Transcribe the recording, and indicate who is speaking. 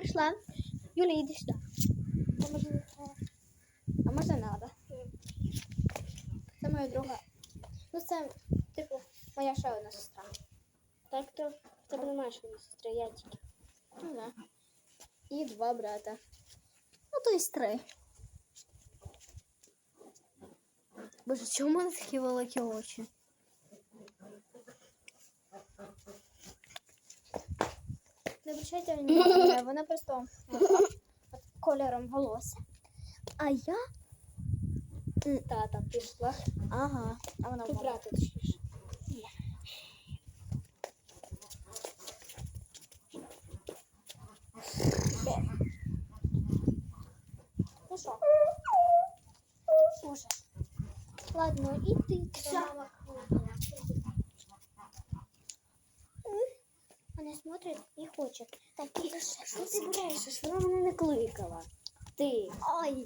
Speaker 1: прийшла. Юля, іди сюди. А може треба? Це моя друга. Ну, це, типу, моя ще сестра.
Speaker 2: Так то в тебе немає ще сестри, я тільки.
Speaker 1: Ну, да. І два брата. Ну, то есть три. Боже, чому в мене такі великі очі? Не обращайте внимания, вона просто от кольором волосся. А я?
Speaker 2: Тата пішла.
Speaker 1: Ага, а вона
Speaker 2: Ти брата точніше.
Speaker 1: Ну що? Боже. Ладно, і ти сама смотрит и і хоче. Так, і
Speaker 2: Що ти брешеш? Вона мене не кликала. Ти.
Speaker 1: Ай,